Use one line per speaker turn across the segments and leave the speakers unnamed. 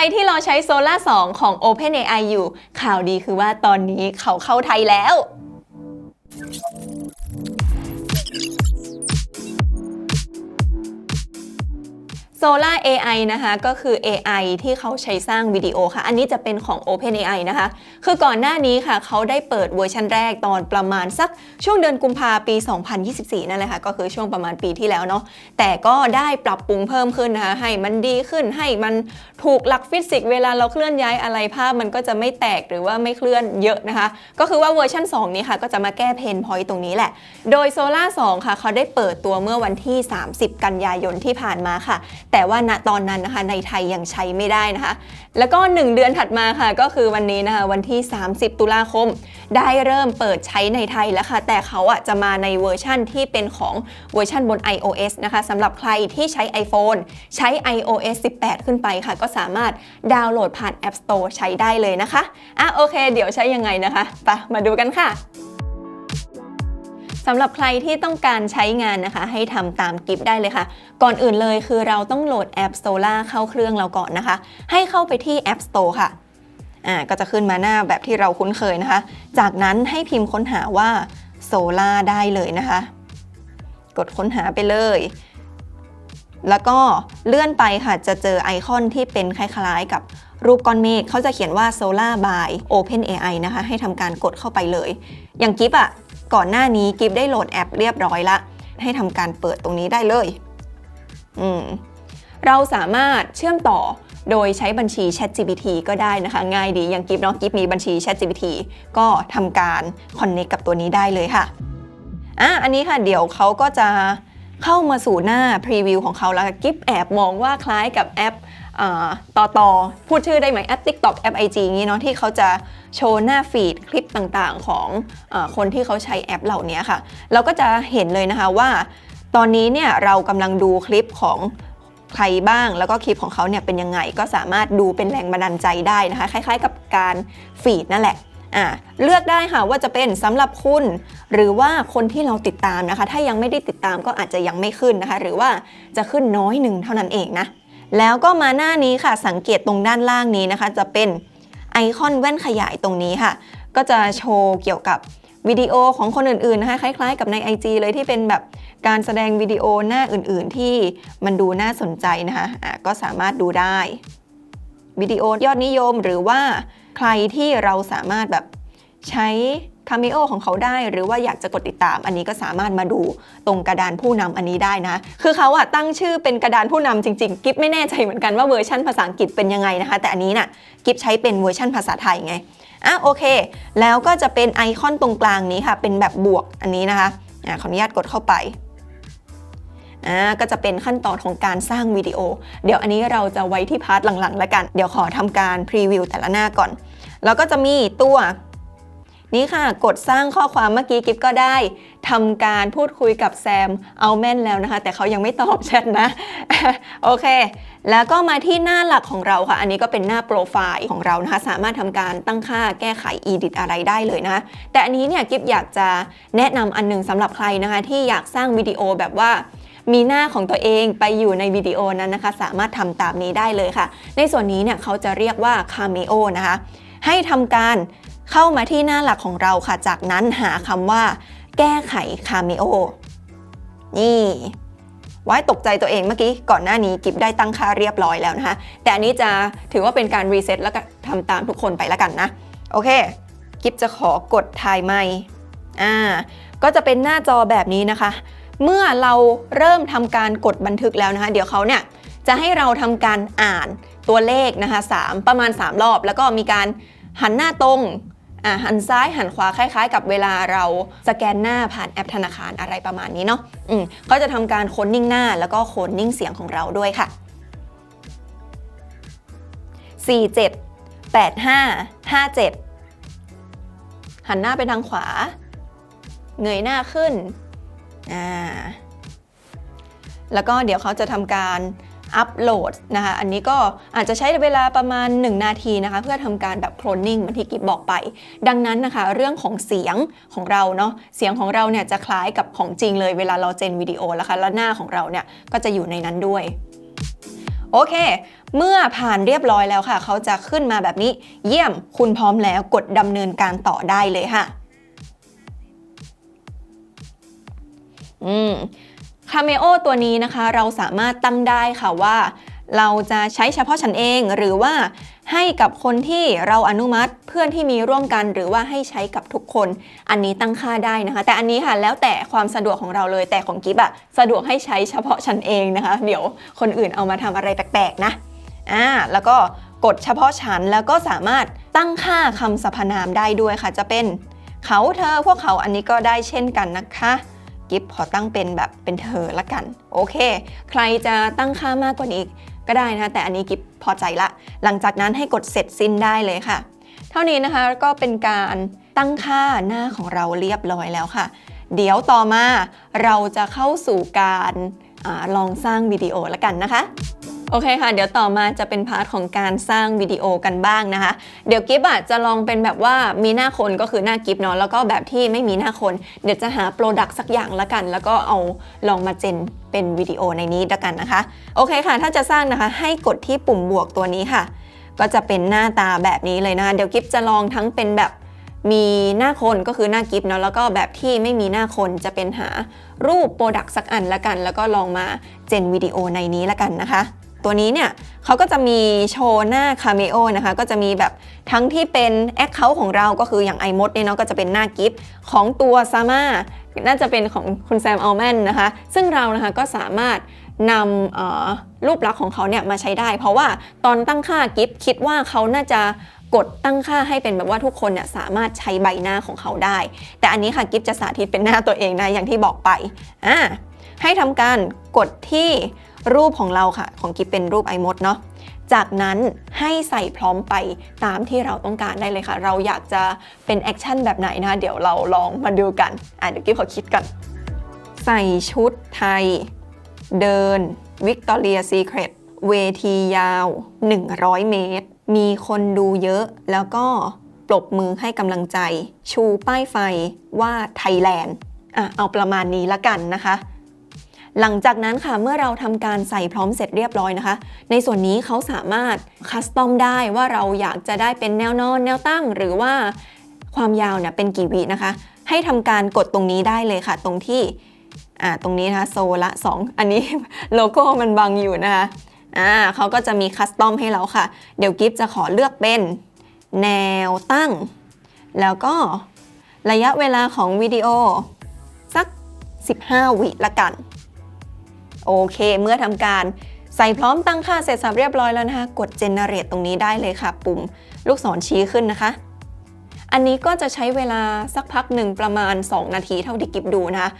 รที่รอใช้โซล่า2ของ OpenAI อยู่ ข่าวดีคือว่าตอนนี้เขาเข้าไทยแล้ว Solar AI นะคะก็คือ AI ที่เขาใช้สร้างวิดีโอค่ะ อันนี้จะเป็นของ OpenAI นะคะ คือก่อนหน้านี้ค่ะ เขาได้เปิดเวอร์ชันแรกตอนประมาณสักช่วงเดือนกุมภาปี 2024 นั่นแหละค่ะ ก็คือช่วงประมาณปีที่แล้วเนาะแต่ก็ได้ปรับปรุงเพิ่มขึ้นนะคะให้มันดีขึ้นให้มันถูกหลักฟิสิกส์เวลาเราเคลื่อนย้ายอะไรภาพมันก็จะไม่แตกหรือว่าไม่เคลื่อนเยอะนะคะ ก็คือว่าเวอร์ชัน2 นี้ค่ะ ก็จะมาแก้เพนพอยต์ตรงนี้แหละ โดย Solar 2 ค่ะ เขาได้เปิดตัวเมื่อวันที่ 30 กันยายนที่ผ่านมาค่ะแต่ว่าณตอนนั้นนะคะในไทยยังใช้ไม่ได้นะคะ แล้วก็ 1 เดือนถัดมาค่ะ ก็คือวันนี้นะคะวันที่ 30 ตุลาคม ได้เริ่มเปิดใช้ในไทยแล้วค่ะ แต่เขาอะจะมาในเวอร์ชั่นที่เป็นของเวอร์ชันบน iOS นะคะสำหรับใครที่ใช้ iPhone ใช้ iOS 18 ขึ้นไปค่ะ ก็สามารถดาวน์โหลดผ่าน App Store ใช้ได้เลยนะคะอะโอเค เดี๋ยวใช้ยังไงนะคะไปมาดูกันค่ะำหรับใครที่ต้องการใช้งานนะคะ ให้ทำตามกิฟได้เลยค่ะ ก่อนอื่นเลยคือเราต้องโหลดแอป Solar เข้าเครื่องเราก่อนนะคะ ให้เข้าไปที่ App Store ค่ะอ่าก็จะขึ้นมาหน้าแบบที่เราคุ้นเคยนะคะ จากนั้นให้พิมพ์ค้นหาว่า Solar ได้เลยนะคะ กดค้นหาไปเลย แล้วก็เลื่อนไปค่ะจะเจอไอคอนที่เป็นคล้ายๆกับรูปก้อนเมฆเขาจะเขียนว่า Solar by OpenAI นะคะ ให้ทำการกดเข้าไปเลย อย่างกิฟอะ ก่อนหน้านี้กิฟได้โหลดแอปเรียบร้อยละ ให้ทำการเปิดตรงนี้ได้เลยอืมเราสามารถเชื่อมต่อโดยใช้บัญชี ChatGPT ก็ได้นะคะ ง่ายดีอย่างกิฟเนาะกิฟมีบัญชี ChatGPT ก็ทำการ connect กับตัวนี้ได้เลยค่ะอะ อันนี้ค่ะเดี๋ยวเขาก็จะเข้ามาสู่หน้าพรีวิวของเขาแล้วกิฟแอบมองว่าคล้ายกับแอป ต่อต่อพูดชื่อได้ไหมแอป TikTok แอป IG อย่างนี้เนาะที่เขาจะโชว์หน้าฟีดคลิปต่างๆของอคนที่เขาใช้แอปเหล่านี้ค่ะ เราก็จะเห็นเลยนะคะว่า ตอนนี้เนี่ยเรากำลังดูคลิปของใครบ้างแล้วก็คลิปของเขาเนี่ยเป็นยังไง ก็สามารถดูเป็นแรงบันดาลใจได้นะคะ คล้าย ๆ กับการฟีดนั่นแหละอ่าเลือกได้ค่ะว่าจะเป็นสำหรับคุณ หรือว่าคนที่เราติดตามนะคะ ถ้ายังไม่ได้ติดตามก็อาจจะยังไม่ขึ้นนะคะ หรือว่าจะขึ้นน้อยหนึ่งเท่านั้นเองนะ แล้วก็มาหน้านี้ค่ะ สังเกตตรงด้านล่างนี้นะคะ จะเป็นไอคอนแว่นขยายตรงนี้ค่ะ ก็จะโชว์เกี่ยวกับวิดีโอของคนอื่นๆนะคะคล้าย ๆ กับใน IG เลยที่เป็นแบบการแสดงวิดีโอหน้าอื่นๆ ที่มันดูน่าสนใจนะคะะก็สามารถดูได้ วิดีโอยอดนิยมหรือว่าใครที่เราสามารถแบบใช้ คาเมโอของเขาได้หรือว่าอยากจะกดติดตามอันนี้ก็สามารถมาดูตรงกระดานผู้นำอันนี้ได้นะ คือเขาอะตั้งชื่อเป็นกระดานผู้นำจริงๆ กิฟไม่แน่ใจเหมือนกันว่าเวอร์ชันภาษาอังกฤษเป็นยังไงนะคะ แต่อันนี้น่ะกิฟใช้เป็นเวอร์ชันภาษาไทยไงอะโอเค แล้วก็จะเป็นไอคอนตรงกลางนี้ค่ะ เป็นแบบบวกอันนี้นะคะอะขออนุญาตกดเข้าไปอ่าก็จะเป็นขั้นตอนของการสร้างวิดีโอ เดี๋ยวอันนี้เราจะไว้ที่พาร์ทหลังๆแล้วกัน เดี๋ยวขอทำการพรีวิวแต่ละหน้าก่อน แล้วก็จะมีตัว นี่ค่ะ กดสร้างข้อความเมื่อกี้กิฟก็ได้ทำการพูดคุยกับแซมเอาแม่นแล้วนะคะ แต่เขายังไม่ตอบแชทนะ โอเค แล้วก็มาที่หน้าหลักของเราค่ะ อันนี้ก็เป็นหน้าโปรไฟล์ของเรานะคะ สามารถทำการตั้งค่าแก้ไข edit อะไรได้เลยนะ แต่อันนี้เนี่ยกิฟอยากจะแนะนำอันหนึงสำหรับใครนะคะ ที่อยากสร้างวิดีโอแบบว่ามีหน้าของตัวเองไปอยู่ในวิดีโอนั้นนะคะ สามารถทำตามนี้ได้เลยค่ะ ในส่วนนี้เนี่ยเขาจะเรียกว่า Cameo นะคะ ให้ทำการ เข้ามาที่หน้าหลักของเราค่ะ จากนั้นหาคำว่า แก้ไข Cameo นี่ ไว้ตกใจตัวเองเมื่อกี้ ก่อนหน้านี้กิฟได้ตั้งค่าเรียบร้อยแล้วนะคะ แต่อันนี้จะถือว่าเป็นการรีเซ็ตแล้วก็ทำตามทุกคนไปแล้วกันนะ โอเค กิฟจะขอกดถ่ายไมค์อ่า ก็จะเป็นหน้าจอแบบนี้นะคะ เมื่อเราเริ่มทำการกดบันทึกแล้วนะคะ เดี๋ยวเขาเนี่ยจะให้เราทำการอ่านตัวเลขนะคะ3ประมาณ 3 รอบ แล้วก็มีการหันหน้าตรง อ่าหันซ้ายหันขวาคล้ายๆ กับเวลาเราสแกนหน้าผ่านแอปธนาคารอะไรประมาณนี้เนาะอืมก็จะทำการโคนนิ่งหน้าแล้วก็โคนนิ่งเสียงของเราด้วยค่ะ 47 85 57 หันหน้าไปทางขวา เงยหน้าขึ้นอ่าแล้วก็เดี๋ยวเขาจะทำการ อัปโหลดนะคะอันนี้ก็อาจจะใช้เวลาประมาณ 1 นาทีนะคะ เพื่อทำการแบบโคลนนิ่งเหมือนที่กิบบอกไป ดังนั้นนะคะเรื่องของเสียงของเราเนาะเสียงของเราเนี่ยจะคล้ายกับของจริงเลยเวลาเราเจนวิดีโอแล้วค่ะแล้วหน้าของเราเนี่ยก็จะอยู่ในนั้นด้วยโอเค เมื่อผ่านเรียบร้อยแล้วค่ะ เขาจะขึ้นมาแบบนี้ เยี่ยม คุณพร้อมแล้วกดดำเนินการต่อได้เลยค่ะ อืม คาเมโอตัวนี้นะคะ เราสามารถตั้งได้ค่ะว่า เราจะใช้เฉพาะฉันเองหรือว่าให้กับคนที่เราอนุมัติเพื่อนที่มีร่วมกันหรือว่าให้ใช้กับทุกคน อันนี้ตั้งค่าได้นะคะ แต่อันนี้ค่ะแล้วแต่ความสะดวกของเราเลยแต่ของกิฟอะสะดวกให้ใช้เฉพาะฉันเองนะคะ เดี๋ยวคนอื่นเอามาทำอะไรแปลกๆนะอ่าแล้วก็กดเฉพาะฉันแล้วก็สามารถตั้งค่าคำสรรพนามได้ด้วยค่ะ จะเป็นเขาเธอพวกเขาอันนี้ก็ได้เช่นกันนะคะ กิฟขอตั้งเป็นแบบเป็นเธอละกัน โอเค ใครจะตั้งค่ามากกว่านี้ก็ได้นะ แต่อันนี้กิฟพอใจละ หลังจากนั้นให้กดเสร็จสิ้นได้เลยค่ะ เท่านี้นะคะก็เป็นการตั้งค่าหน้าของเราเรียบร้อยแล้วค่ะ เดี๋ยวต่อมาเราจะเข้าสู่การอลองสร้างวิดีโอละกันนะคะ โอเคค่ะ เดี๋ยวต่อมาจะเป็นพาร์ทของการสร้างวิดีโอกันบ้างนะคะ เดี๋ยวกิฟอะจะลองเป็นแบบว่ามีหน้าคนก็คือหน้ากิฟต์เนาะแล้วก็แบบที่ไม่มีหน้าคน เดี๋ยวจะหาโปรดักต์สักอย่างละกัน แล้วก็เอาลองมาเจนเป็นวิดีโอในนี้ละกันนะคะ โอเคค่ะ ถ้าจะสร้างนะคะ ให้กดที่ปุ่มบวกตัวนี้ค่ะ ก็จะเป็นหน้าตาแบบนี้เลยนะคะเดี๋ยวกิฟต์จะลองทั้งเป็นแบบมีหน้าคนก็คือหน้ากิฟต์เนาะแล้วก็แบบที่ไม่มีหน้าคนจะเป็นหารูปโปรดักต์สักอันละกัน แล้วก็ลองมาเจนวิดีโอในนี้ละกันนะคะ ตัวนี้เนี่ยเขาก็จะมีโชว์หน้าคาเมโอนะคะ ก็จะมีแบบทั้งที่เป็นแอคเคาท์ของเราก็คืออย่าง iMod เนี่ยเนาะก็จะเป็นหน้ากิฟของตัวซาม่าน่าจะเป็นของคุณแซมอัลแมนนะคะ ซึ่งเรานะคะก็สามารถนำรูปลักษณ์ของเขาเนี่ยมาใช้ได้ เพราะว่าตอนตั้งค่ากิฟคิดว่าเขาน่าจะกดตั้งค่าให้เป็นแบบว่าทุกคนเนี่ยสามารถใช้ใบหน้าของเขาได้ แต่อันนี้ค่ะกิฟจะสาธิตเป็นหน้าตัวเองนะอย่างที่บอกไปอ่าให้ทำการกดที่ รูปของเราค่ะ ของกิฟเป็นรูป iMod เนาะจากนั้นให้ใส่พร้อมไปตามที่เราต้องการได้เลยค่ะ เราอยากจะเป็นแอคชั่นแบบไหนนะ เดี๋ยวเราลองมาดูกัน อะเดี๋ยวกิฟขอคิดกัน ใส่ชุดไทย เดิน Victoria Secret เวทียาว 100 เมตร มีคนดูเยอะแล้วก็ปรบมือให้กำลังใจ ชูป้ายไฟว่าไทยแลนด์อะเอาประมาณนี้ละกันนะคะ หลังจากนั้นค่ะเมื่อเราทำการใส่พร้อมเสร็จเรียบร้อยนะคะ ในส่วนนี้เขาสามารถคัสตอมได้ว่าเราอยากจะได้เป็นแนวนอนแนวตั้ง หรือว่าความยาวเนี่ยเป็นกี่วินะคะ ให้ทำการกดตรงนี้ได้เลยค่ะ ตรงที่อ่าตรงนี้นะคะโซละ 2 อันนี้โลโก้มันบังอยู่นะคะอ่าเขาก็จะมีคัสตอมให้เราค่ะ เดี๋ยวกิฟจะขอเลือกเป็นแนวตั้ง แล้วก็ระยะเวลาของวิดีโอสัก 15 วิละกัน โอเค เมื่อทำการใส่พร้อมตั้งค่าเสร็จสับเรียบร้อยแล้วนะคะ กด generate ตรงนี้ได้เลยค่ะ ปุ่มลูกศรชี้ขึ้นนะคะ อันนี้ก็จะใช้เวลาสักพักหนึ่งประมาณ 2 นาทีเท่าที่กิฟดูนะคะ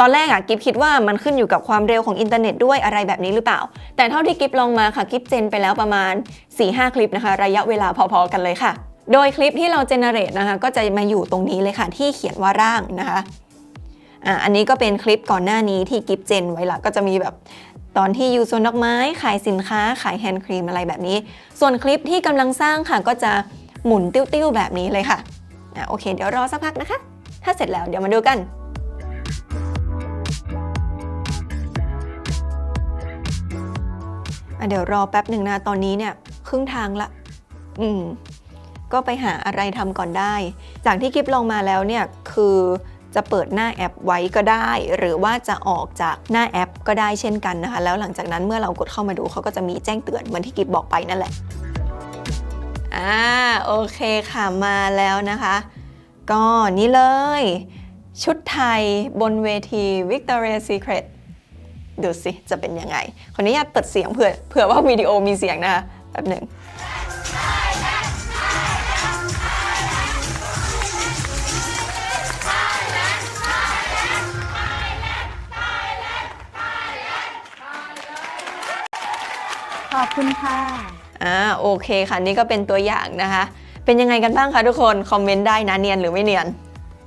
ตอนแรกอะกิฟคิดว่ามันขึ้นอยู่กับความเร็วของอินเทอร์เน็ตด้วยอะไรแบบนี้หรือเปล่า แต่เท่าที่กิฟลองมาค่ะกิฟเจนไปแล้วประมาณ 4-5 คลิปนะคะ ระยะเวลาพอๆกันเลยค่ะ โดยคลิปที่เราเจเนเรตนะคะ ก็จะมาอยู่ตรงนี้เลยค่ะที่เขียนว่าร่างนะคะ อะอันนี้ก็เป็นคลิปก่อนหน้านี้ที่กิฟเจนไว้ละก็จะมีแบบตอนที่อยู่สวนดอกไม้ ขายสินค้า ขายแฮนด์ครีมอะไรแบบนี้ ส่วนคลิปที่กำลังสร้างค่ะ ก็จะหมุนติ้วๆแบบนี้เลยค่ะอะ โอเค เดี๋ยวรอสักพักนะคะ ถ้าเสร็จแล้วเดี๋ยวมาดูกันอะเดี๋ยวรอแป๊บหนึ่งนะ ตอนนี้เนี่ยครึ่งทางละ อืม ก็ไปหาอะไรทำก่อนได้ จากที่คลิปลองมาแล้วเนี่ย คือ จะเปิดหน้าแอปไว้ก็ได้ หรือว่าจะออกจากหน้าแอปก็ได้เช่นกันนะคะ แล้วหลังจากนั้นเมื่อเรากดเข้ามาดูเขาก็จะมีแจ้งเตือนเหมือนที่กิฟบอกไปนั่นแหละอ่าโอเคค่ะมาแล้วนะคะ ก็นี่เลย ชุดไทยบนเวที Victoria Secret ดูสิ จะเป็นยังไง ขออนุญาตเปิดเสียงเผื่อเผื่อว่าวิดีโอมีเสียงนะคะแป๊บหนึ่ง
อบคุณค่ะ
อ่าโอเคค่ะนี่ก็เป็นตัวอย่างนะคะ เป็นยังไงกันบ้างคะทุกคนคอมเมนต์ได้นะเนียนหรือไม่เนียน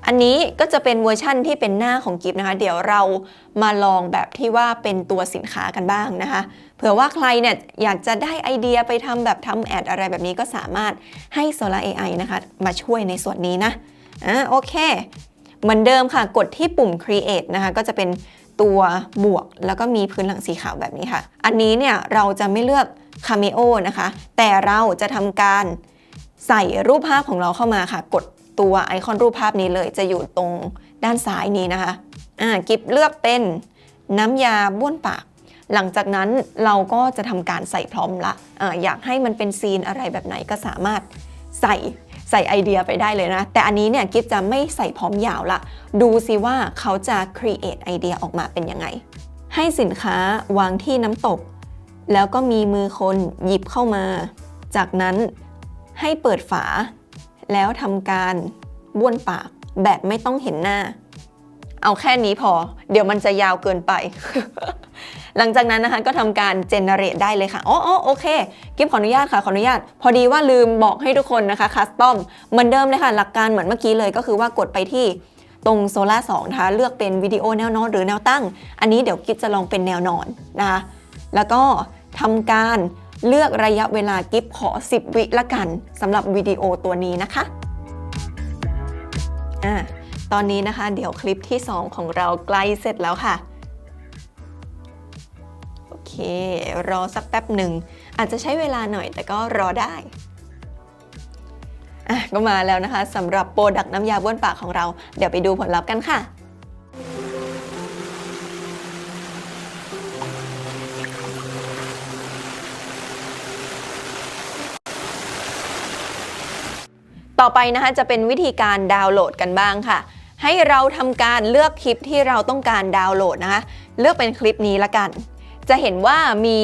อันนี้ก็จะเป็นเวอร์ชั่นที่เป็นหน้าของกิฟนะคะ เดี๋ยวเรามาลองแบบที่ว่าเป็นตัวสินค้ากันบ้างนะคะ เผื่อว่าใครเนี่ยอยากจะได้ไอเดียไปทำแบบทำแอดอะไรแบบนี้ก็สามารถให้ Solar AI นะคะ มาช่วยในส่วนนี้นะอ่าโอเค เหมือนเดิมค่ะกดที่ปุ่ม create นะคะ ก็จะเป็น ตัวบวก แล้วก็มีพื้นหลังสีขาวแบบนี้ค่ะ อันนี้เนี่ยเราจะไม่เลือกคาเมโอนะคะ แต่เราจะทำการใส่รูปภาพของเราเข้ามาค่ะ กดตัวไอคอนรูปภาพนี้เลย จะอยู่ตรงด้านซ้ายนี้นะคะ อ่า กิฟเลือกเป็นน้ำยาบ้วนปาก หลังจากนั้นเราก็จะทำการใส่พร้อมละ อ่า อยากให้มันเป็นซีนอะไรแบบไหนก็สามารถใส่ ใส่ไอเดียไปได้เลยนะ แต่อันนี้เนี่ยกิฟจะไม่ใส่พร้อมยาวละ ดูสิว่าเขาจะ create ไอเดียออกมาเป็นยังไง ให้สินค้าวางที่น้ำตก แล้วก็มีมือคนหยิบเข้ามา จากนั้นให้เปิดฝา แล้วทำการบ้วนปากแบบไม่ต้องเห็นหน้า เอาแค่นี้พอ เดี๋ยวมันจะยาวเกินไป หลังจากนั้นนะคะก็ทำการเจเนเรตได้เลยค่ะอ๋อโอเคกิฟขออนุญาตค่ะ ขออนุญาต พอดีว่าลืมบอกให้ทุกคนนะคะคัสตอมเหมือนเดิมเลยค่ะ หลักการเหมือนเมื่อกี้เลยก็คือว่ากดไปที่ตรงโซล่า2นะคะเลือกเป็นวิดีโอแนวนอนหรือแนวตั้ง อันนี้เดี๋ยวกิฟจะลองเป็นแนวนอนนะคะแล้วก็ทำการเลือกระยะเวลากิฟขอ 10 วิละกันสำหรับวิดีโอตัวนี้นะคะอ่า ตอนนี้นะคะ เดี๋ยวคลิปที่ 2 ของเราใกล้เสร็จแล้วค่ะ โอเค รอสักแป๊บหนึ่ง อาจจะใช้เวลาหน่อยแต่ก็รอได้อะก็มาแล้วนะคะสำหรับโปรดักน้ำยาบ้วนปากของเรา เดี๋ยวไปดูผลลัพธ์กันค่ะต่อไปนะคะจะเป็นวิธีการดาวน์โหลดกันบ้างค่ะ ให้เราทำการเลือกคลิปที่เราต้องการดาวน์โหลดนะคะ เลือกเป็นคลิปนี้ละกัน จะเห็นว่ามี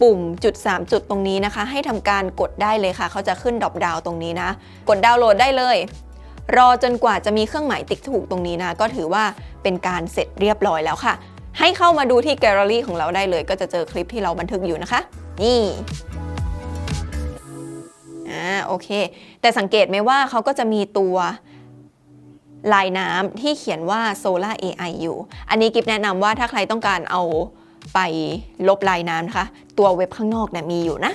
ปุ่มจุด 3 จุดตรงนี้นะคะ ให้ทำการกดได้เลยค่ะ เขาจะขึ้นดรอปดาวตรงนี้นะ กดดาวน์โหลดได้เลย รอจนกว่าจะมีเครื่องหมายติ๊กถูกตรงนี้นะ ก็ถือว่าเป็นการเสร็จเรียบร้อยแล้วค่ะ ให้เข้ามาดูที่แกลเลอรี่ของเราได้เลย ก็จะเจอคลิปที่เราบันทึกอยู่นะคะ นี่อ่าโอเค แต่สังเกตไหมว่าเขาก็จะมีตัว ลายน้ำที่เขียนว่า Solar AI อยู่ อันนี้กิฟแนะนำว่าถ้าใครต้องการเอาไปลบลายน้ำนะคะ ตัวเว็บข้างนอกเนี่ยมีอยู่นะ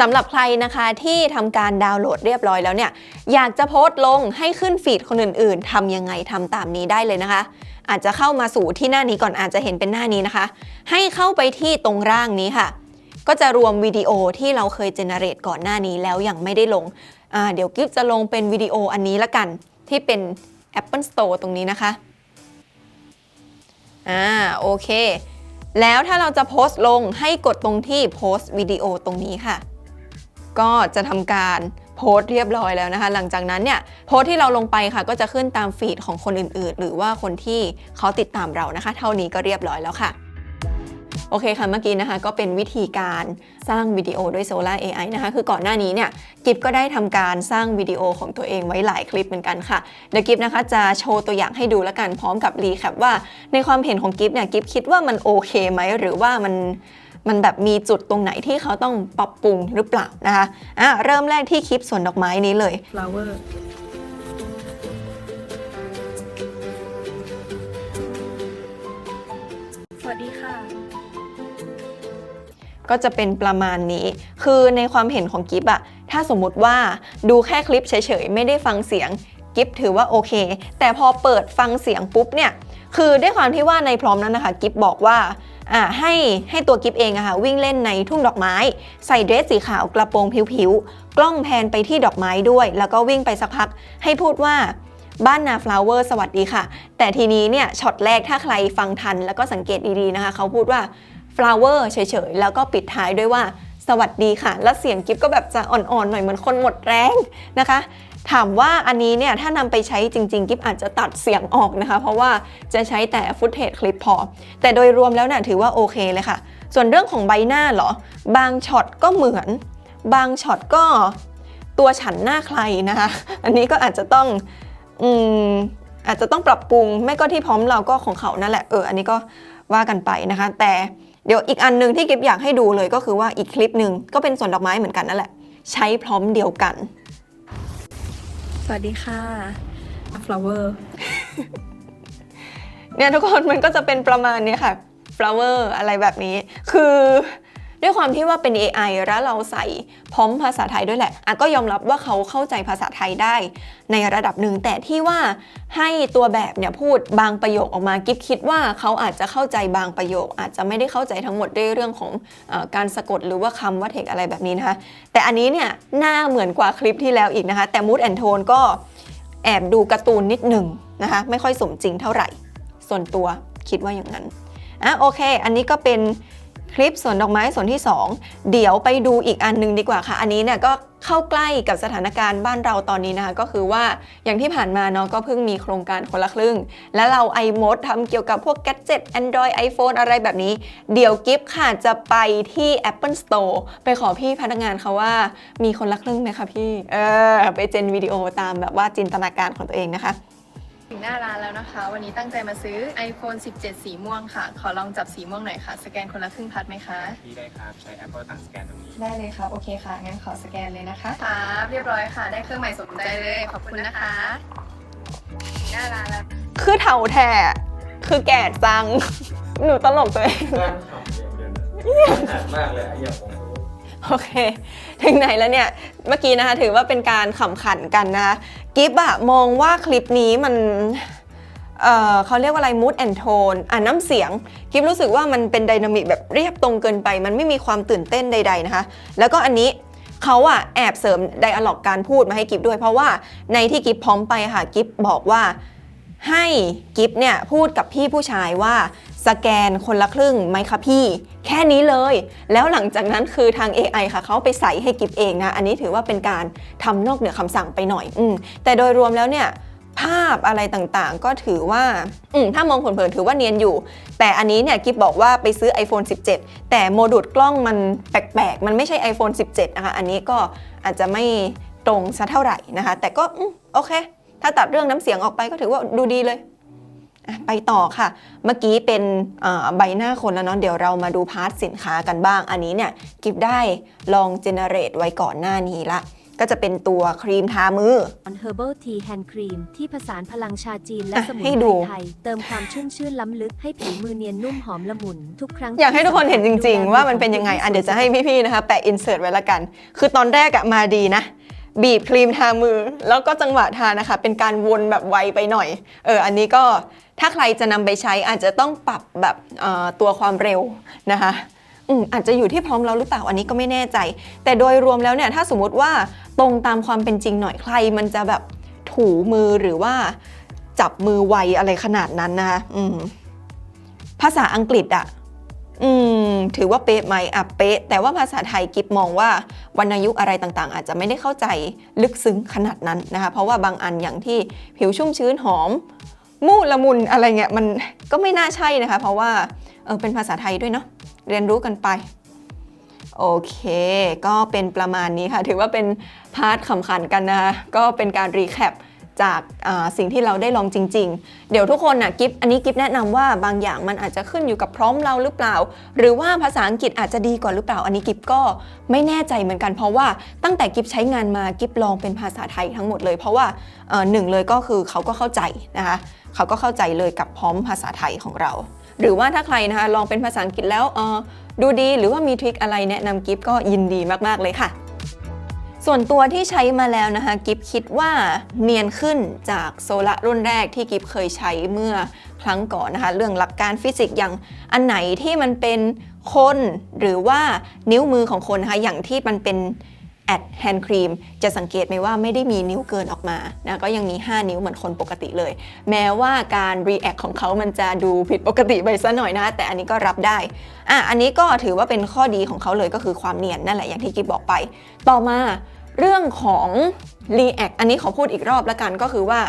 สำหรับใครนะคะที่ทำการดาวน์โหลดเรียบร้อยแล้วเนี่ย อยากจะโพสต์ลงให้ขึ้นฟีดคนอื่นๆทำยังไงทำตามนี้ได้เลยนะคะ อาจจะเข้ามาสู่ที่หน้านี้ก่อนอาจจะเห็นเป็นหน้านี้นะคะ ให้เข้าไปที่ตรงร่างนี้ค่ะ ก็จะรวมวิดีโอที่เราเคยเจเนเรตก่อนหน้านี้แล้วยังไม่ได้ลง เดี๋ยวกิฟจะลงเป็นวิดีโออันนี้ละกัน ที่เป็น Apple Store ตรงนี้นะคะ อ่าโอเค แล้วถ้าเราจะโพสต์ลงให้กดตรงที่โพสต์วิดีโอตรงนี้ค่ะ ก็จะทำการโพสต์เรียบร้อยแล้วนะคะ หลังจากนั้นเนี่ยโพสต์ที่เราลงไปค่ะ ก็จะขึ้นตามฟีดของคนอื่นๆ หรือว่าคนที่เขาติดตามเรานะคะ เท่านี้ก็เรียบร้อยแล้วค่ะ โอเคค่ะเมื่อกี้นะคะก็เป็นวิธีการสร้างวิดีโอด้วย Solar AI นะคะ คือก่อนหน้านี้เนี่ยกิฟก็ได้ทำการสร้างวิดีโอของตัวเองไว้หลายคลิปเหมือนกันค่ะเดี๋ยวกิฟนะคะจะโชว์ตัวอย่างให้ดูแล้วกันพร้อมกับรีแคปว่าในความเห็นของกิฟเนี่ยกิฟคิดว่ามันโอเคไหมหรือว่ามันมันแบบมีจุดตรงไหนที่เขาต้องปรับปรุงหรือเปล่านะคะอะเริ่มแรกที่คลิปสวนดอกไม้นี้เลย
flower สวัสดีค่ะ
ก็จะเป็นประมาณนี้ คือในความเห็นของกิฟอะถ้าสมมุติว่าดูแค่คลิปเฉยๆ ไม่ได้ฟังเสียงกิฟถือว่าโอเค แต่พอเปิดฟังเสียงปุ๊บเนี่ย คือด้วยความที่ว่าในพร้อมนั้นนะคะ กิฟบอกว่าอ่าให้ให้ตัวกิฟเองอะค่ะวิ่งเล่นในทุ่งดอกไม้ ใส่เดรสสีขาวกระโปรงผิวๆ กล้องแพนไปที่ดอกไม้ด้วย แล้วก็วิ่งไปสักพัก ให้พูดว่าบ้านนาฟลาวเวอร์สวัสดีค่ะ แต่ทีนี้เนี่ยช็อตแรกถ้าใครฟังทันแล้วก็สังเกตดีๆนะคะ เขาพูดว่า flower เฉยๆ แล้วก็ปิดท้ายด้วยว่าสวัสดีค่ะ แล้วเสียงกิฟก็แบบจะอ่อนๆ หน่อยเหมือนคนหมดแรงนะคะ ถามว่าอันนี้เนี่ยถ้านำไปใช้จริง ๆ กิฟอาจจะตัดเสียงออกนะคะ เพราะว่าจะใช้แต่ฟุตเทจคลิปพอ แต่โดยรวมแล้วเนี่ยถือว่าโอเคเลยค่ะ ส่วนเรื่องของใบหน้าเหรอ บางช็อตก็เหมือน บางช็อตก็ตัวฉันหน้าใครนะคะ อันนี้ก็อาจจะต้องอืมอาจจะต้องปรับปรุง ไม่ก็ที่พร้อมเราก็ของเขานั่นแหละเอออันนี้ก็ว่ากันไปนะคะ แต่ เดี๋ยวอีกอันหนึงที่กิฟอยากให้ดูเลยก็คือว่าอีกคลิปหนึ่งก็เป็นสวนดอกไม้เหมือนกันนั่นแหละ ใช้พร้อมเดียวกัน
สวัสดีค่ะ flower
เนี่ยทุกคนมันก็จะเป็นประมาณเนี้ยค่ะ flower อะไรแบบนี้ คือ ด้วยความที่ว่าเป็น AI แล้วเราใส่พร้อมภาษาไทยด้วยแหละอะก็ยอมรับว่าเขาเข้าใจภาษาไทยได้ ในระดับหนึ่งแต่ที่ว่าให้ตัวแบบเนี่ยพูดบางประโยคออกมากิฟคิดว่าเขาอาจจะเข้าใจบางประโยค อาจจะไม่ได้เข้าใจทั้งหมดด้วยเรื่องของอการสะกดหรือว่าคำว่าเทคอะไรแบบนี้นะคะแต่อันนี้เนี่ยหน้าเหมือนกว่าคลิปที่แล้วอีกนะคะ แต่ mood and tone ก็แอบดูการ์ตูนนิดหนึ่งนะคะไม่ค่อยสมจริงเท่าไหร่ ส่วนตัวคิดว่าอย่างนั้นอะโอเค อันนี้ก็เป็น คลิปสวนดอกไม้ส่วนที่ 2 เดี๋ยวไปดูอีกอันหนึงดีกว่าค่ะ อันนี้เนี่ยก็เข้าใกล้กับสถานการณ์บ้านเราตอนนี้นะคะ ก็คือว่าอย่างที่ผ่านมาเนาะก็เพิ่งมีโครงการคนละครึ่ง แล้วเรา iMode ทำเกี่ยวกับพวก gadget Android iPhone อะไรแบบนี้ เดี๋ยวกิฟค่ะจะไปที่ Apple Store ไปขอพี่พนักงานเขาว่ามีคนละครึ่งไหมคะพี่ เออ ไปเจนวิดีโอตามแบบว่าจินตนาการของตัวเองนะคะ
ถึงหน้าร้านแล้วนะคะ วันนี้ตั้งใจมาซื้อ iPhone 17 สีม่วงค่ะ ขอลองจับสีม่วงหน่อยค่ะ สแกนคนละครึ่งพัดไหมคะ
ที่ได้ครับ ใช้ Apple ต่างสแกนตรงนี้
ได้เลยครับโอเคค่ะ งั้นขอสแกนเลยนะคะครับเรียบร้อยค่ะ ได้เครื่องใหม่สมใจเลย ขอบคุณนะคะถึงหน้าร้านแล้ว
คือเถาแท้คือแก่จัง หนูตลกตัวเอง
บ้านขำเดียวนะมากเลยอะอย่าผมรู้
โอเค ถึงไหนแล้วเนี่ย เมื่อกี้นะคะถือว่าเป็นการขำขันกันนะคะ กิฟอะมองว่าคลิปนี้มันเเขาเรียกว่าอะไร mood and tone อะน้ำเสียงกิฟรู้สึกว่ามันเป็นไดนามิกแบบเรียบตรงเกินไป มันไม่มีความตื่นเต้นใด ๆนะคะ แล้วก็อันนี้เขาอะแอบเสริมไดอะล็อกการพูดมาให้กิฟด้วย เพราะว่าในที่กิฟพร้อมไปค่ะกิฟบอกว่า ให้กิฟเนี่ยพูดกับพี่ผู้ชายว่าสแกนคนละครึ่งไหมคะพี่ แค่นี้เลย แล้วหลังจากนั้นคือทาง AI ค่ะเขาไปใส่ให้กิฟเองนะ อันนี้ถือว่าเป็นการทำนอกเหนือคำสั่งไปหน่อยอมแต่โดยรวมแล้วเนี่ยภาพอะไรต่างๆ ก็ถือว่าถ้ามองเผินๆถือว่าเนียนอยู่ แต่อันนี้เนี่ยกิฟบอกว่าไปซื้อ iPhone 17 แต่โมดูลกล้องมันแปลกๆ มันไม่ใช่ iPhone 17 นะคะ อันนี้ก็อาจจะไม่ตรงสัเท่าไหร่นะคะ แต่ก็อโอเค ถ้าตัดเรื่องน้ำเสียงออกไปก็ถือว่าดูดีเลยอะไปต่อค่ะ เมื่อกี้เป็นเอ่อใบหน้าคนแล้วเนาะเดี๋ยวเรามาดูพาร์ทสินค้ากันบ้าง อันนี้เนี่ยกิฟได้ลองเจเนเรตไว้ก่อนหน้านี้ละก็จะเป็นตัวครีมทามือ
on Herbal Tea Hand Cream ที่ผสานพลังชาจีนและ
อะ
สมุน
ให้
ไพ
ดู
รไทย เติมความชุ่มชื่นล้ำลึกให้ผิวมือเนียนนุ่มหอมละมุน ทุกครั้ง
อยากให้ทุกคนเห็นจริงๆ
ดูแล
ว่ามันเป็นยังไงอะเดี๋ยวจะให้พี่ๆนะคะแปะอินเสิร์ตไว้ละกัน คือตอนแรกอะมาดีนะ บีบครีมทามือ แล้วก็จังหวะทานะคะ เป็นการวนแบบไวไปหน่อย เออ อันนี้ก็ถ้าใครจะนำไปใช้อาจจะต้องปรับแบบตัวความเร็วนะคะอืมอาจจะอยู่ที่พร้อมเราหรือเปล่าอันนี้ก็ไม่แน่ใจ แต่โดยรวมแล้วเนี่ยถ้าสมมติว่าตรงตามความเป็นจริงหน่อยใคร มันจะแบบถูมือหรือว่าจับมือไวอะไรขนาดนั้นนะคะภาษาอังกฤษอะ อืม ถือว่าเป๊ะไหมอะเป๊ะ แต่ว่าภาษาไทยกิฟมองว่าวรรณยุกต์อะไรต่างๆ อาจจะไม่ได้เข้าใจลึกซึ้งขนาดนั้นนะคะ เพราะว่าบางอันอย่างที่ผิวชุ่มชื้นหอม มู่ละมุนอะไรเงี้ยมันก็ไม่น่าใช่นะคะ เพราะว่าเออเป็นภาษาไทยด้วยเนาะเรียนรู้กันไปโอเค ก็เป็นประมาณนี้ค่ะ ถือว่าเป็นพาร์ทขำขันกันนะคะ ก็เป็นการรีแคป จากสิ่งที่เราได้ลองจริง ๆ เดี๋ยวทุกคนนะกิฟอันนี้กิฟแนะนำว่าบางอย่างมันอาจจะขึ้นอยู่กับพร้อมเราหรือเปล่า หรือว่าภาษาอังกฤษอาจจะดีกว่าหรือเปล่า อันนี้กิฟก็ไม่แน่ใจเหมือนกัน เพราะว่าตั้งแต่กิฟใช้งานมากิฟลองเป็นภาษาไทยทั้งหมดเลย เพราะว่าหนึ่งเลยก็คือเขาก็เข้าใจนะคะเขาก็เข้าใจเลยกับพร้อมภาษาไทยของเรา หรือว่าถ้าใครนะคะลองเป็นภาษาอังกฤษแล้วดูดีหรือว่ามีทริคอะไรแนะนำกิฟก็ยินดีมากๆเลยค่ะ ส่วนตัวที่ใช้มาแล้วนะคะกิฟคิดว่าเนียนขึ้นจากโซละรุ่นแรกที่กิฟเคยใช้เมื่อครั้งก่อนนะคะ เรื่องหลักการฟิสิกส์อย่างอันไหนที่มันเป็นคนหรือว่านิ้วมือของคนนะคะอย่างที่มันเป็น แอดแฮนด์ครีมจะสังเกตไหมว่าไม่ได้มีนิ้วเกินออกมานะก็ยังมี 5 นิ้วเหมือนคนปกติเลย แม้ว่าการ react ของเขามันจะดูผิดปกติไปซะหน่อยนะ แต่อันนี้ก็รับได้อะอันนี้ก็ถือว่าเป็นข้อดีของเขาเลยก็คือความเนียนนั่นแหละอย่างที่กิฟบอกไป ต่อมาเรื่องของ React อันนี้ขอพูดอีกรอบล้วกันก็คือว่า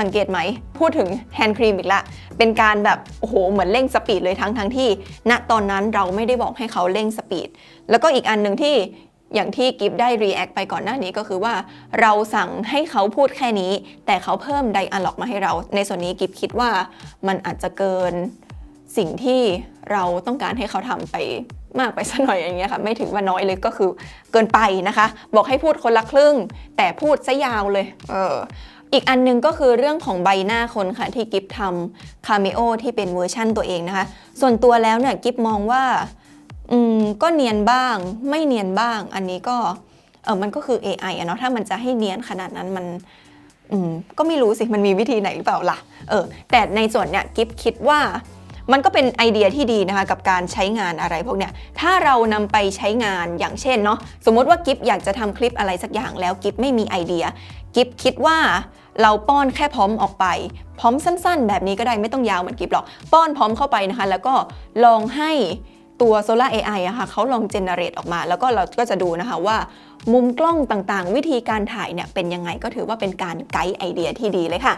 สังเกตไหม พูดถึงแฮนด์ครีมอีกละ เป็นการแบบโอ้โหเหมือนเร่งสปีดเลยทั้งทั้งที่ ณตอนนั้นเราไม่ได้บอกให้เขาเร่งสปีด แล้วก็อีกอันหนึ่งที่ อย่างที่กิฟได้ React ไปก่อนหน้านี้ก็คือว่า เราสั่งให้เขาพูดแค่นี้ แต่เขาเพิ่มไดอะล็อกมาให้เรา ในส่วนนี้กิฟคิดว่ามันอาจจะเกินสิ่งที่เราต้องการให้เขาทำไปมากไปสักหน่อยอย่างเงี้ยค่ะ ไม่ถึงว่าน้อยเลยก็คือเกินไปนะคะ บอกให้พูดคนละครึ่ง แต่พูดซะยาวเลย เอออีกอันหนึงก็คือเรื่องของใบหน้าคนค่ะ ที่กิฟทำคาเมโอที่เป็นเวอร์ชั่นตัวเองนะคะ ส่วนตัวแล้วเนี่ยกิฟมองว่า อืมก็เนียนบ้าง ไม่เนียนบ้าง อันนี้ก็เออมันก็คือ AI อะเนาะถ้ามันจะให้เนียนขนาดนั้นมันอืมก็ไม่รู้สิมันมีวิธีไหนหรือเปล่าล่ะเออแต่ในส่วนเนี้ยกิฟคิดว่ามันก็เป็นไอเดียที่ดีนะคะกับการใช้งานอะไรพวกเนี้ย ถ้าเรานำไปใช้งานอย่างเช่นเนาะสมมติว่ากิฟอยากจะทำคลิปอะไรสักอย่างแล้วกิฟไม่มีไอเดีย กิฟคิดว่าเราป้อนแค่พร้อมออกไป พร้อมสั้น ๆ แบบนี้ก็ได้ไม่ต้องยาวเหมือนกิฟหรอก ป้อนพร้อมเข้าไปนะคะ แล้วก็ลองให้ ตัว Solar AI อะค่ะเขาลองเจเนเรตออกมา แล้วก็เราก็จะดูนะคะว่า มุมกล้องต่างๆ วิธีการถ่ายเนี่ยเป็นยังไงก็ถือว่าเป็นการไกด์ไอเดียที่ดีเลยค่ะ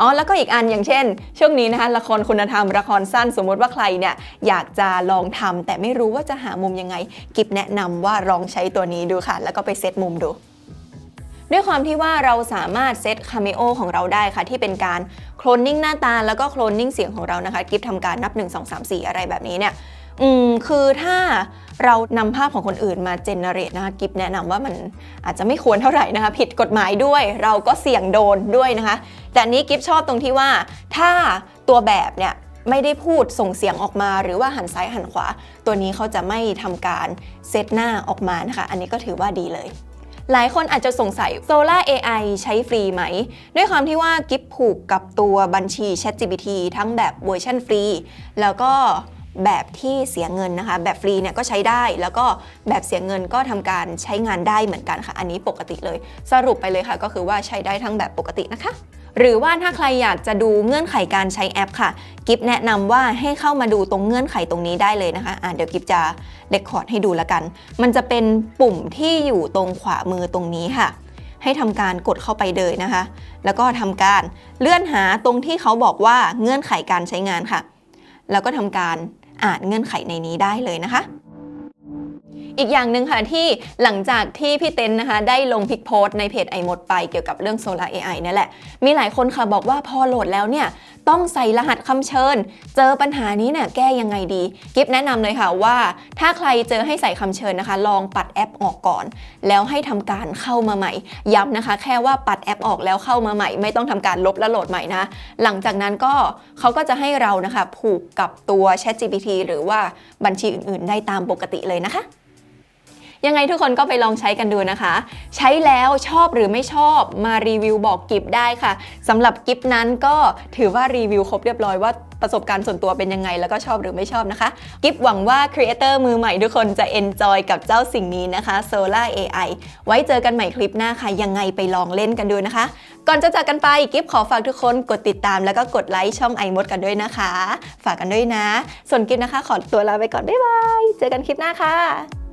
อ๋อแล้วก็อีกอันอย่างเช่น ช่วงนี้นะคะละครคุณธรรมละครสั้นสมมติว่าใครเนี่ยอยากจะลองทำแต่ไม่รู้ว่าจะหามุมยังไง กิบแนะนำว่าลองใช้ตัวนี้ดูค่ะ แล้วก็ไปเซตมุมดูด้วยความที่ว่าเราสามารถเซตคาเมโอของเราได้ค่ะ ที่เป็นการโคลนนิ่งหน้าตาแล้วก็โคลนนิ่งเสียงของเรานะคะ กิฟทำการนับ 1 2 3 4 อะไรแบบนี้เนี่ย อืมคือถ้าเรานำภาพของคนอื่นมาเจเนเรตนะคะกิฟแนะนำว่ามันอาจจะไม่ควรเท่าไหร่นะคะ ผิดกฎหมายด้วย เราก็เสี่ยงโดนด้วยนะคะ แต่นนี้กิฟชอบตรงที่ว่า ถ้าตัวแบบเนี่ยไม่ได้พูดส่งเสียงออกมา หรือว่าหันซ้ายหันขวา ตัวนี้เขาจะไม่ทำการเซตหน้าออกมานะคะ อันนี้ก็ถือว่าดีเลยหลายคนอาจจะสงสัย Solar AI ใช้ฟรีไหม ด้วยความที่ว่ากิฟผูกกับตัวบัญชี ChatGPT ทั้งแบบเวอร์ชันฟรี แล้วก็ แบบที่เสียเงินนะคะ แบบฟรีเนี่ยก็ใช้ได้ แล้วก็แบบเสียเงินก็ทำการใช้งานได้เหมือนกันค่ะ อันนี้ปกติเลย สรุปไปเลยค่ะ ก็คือว่าใช้ได้ทั้งแบบปกตินะคะ หรือว่าถ้าใครอยากจะดูเงื่อนไขการใช้แอปค่ะ กิฟแนะนำว่าให้เข้ามาดูตรงเงื่อนไขตรงนี้ได้เลยนะคะอะเดี๋ยวกิฟจะเดคคอร์ดให้ดูล้วกัน มันจะเป็นปุ่มที่อยู่ตรงขวามือตรงนี้ค่ะให้ทำการกดเข้าไปเลยนะคะ แล้วก็ทำการเลื่อนหาตรงที่เขาบอกว่าเงื่อนไขการใช้งานค่ะ แล้วก็ทำการ อ่านเงื่อนไขในนี้ได้เลยนะคะ อีกอย่างหนึ่งค่ะที่หลังจากที่พี่เต้นนะคะได้ลงพิกโพสในเพจไอหมดไปเกี่ยวกับเรื่อง Solar AI นี่แหละ มีหลายคนค่ะบอกว่าพอโหลดแล้วเนี่ยต้องใส่รหัสคำเชิญ เจอปัญหานี้เนี่ยแก้ยังไงดี กิฟแนะนำเลยค่ะว่า ถ้าใครเจอให้ใส่คำเชิญนะคะ ลองปัดแอปออกก่อน แล้วให้ทำการเข้ามาใหม่ ย้ำนะคะ แค่ว่าปัดแอปออกแล้วเข้ามาใหม่ ไม่ต้องทำการลบและโหลดใหม่นะ หลังจากนั้นก็เขาก็จะให้เรานะคะ ผูกกับตัว ChatGPT หรือว่าบัญชีอื่นๆ ได้ตามปกติเลยนะคะ ยังไงทุกคนก็ไปลองใช้กันดูนะคะ ใช้แล้วชอบหรือไม่ชอบมารีวิวบอกกิฟได้ค่ะสำหรับกิฟนั้นก็ถือว่ารีวิวครบเรียบร้อยว่าประสบการณ์ส่วนตัวเป็นยังไง แล้วก็ชอบหรือไม่ชอบนะคะ กิฟหวังว่าครีเอเตอร์มือใหม่ทุกคนจะ enjoy กับเจ้าสิ่งนี้นะคะ Solar AI ไว้เจอกันใหม่คลิปหน้าค่ะ ยังไงไปลองเล่นกันดูนะคะ ก่อนจะจากกันไปกิฟขอฝากทุกคนกดติดตามแล้วก็กดไลค์ช่องไอมดกันด้วยนะคะ ฝากกันด้วยนะ ส่วนกิฟนะคะ ขอตัวลาไปก่อนบ๊ายบาย เจอกันคลิปหน้าค่ะ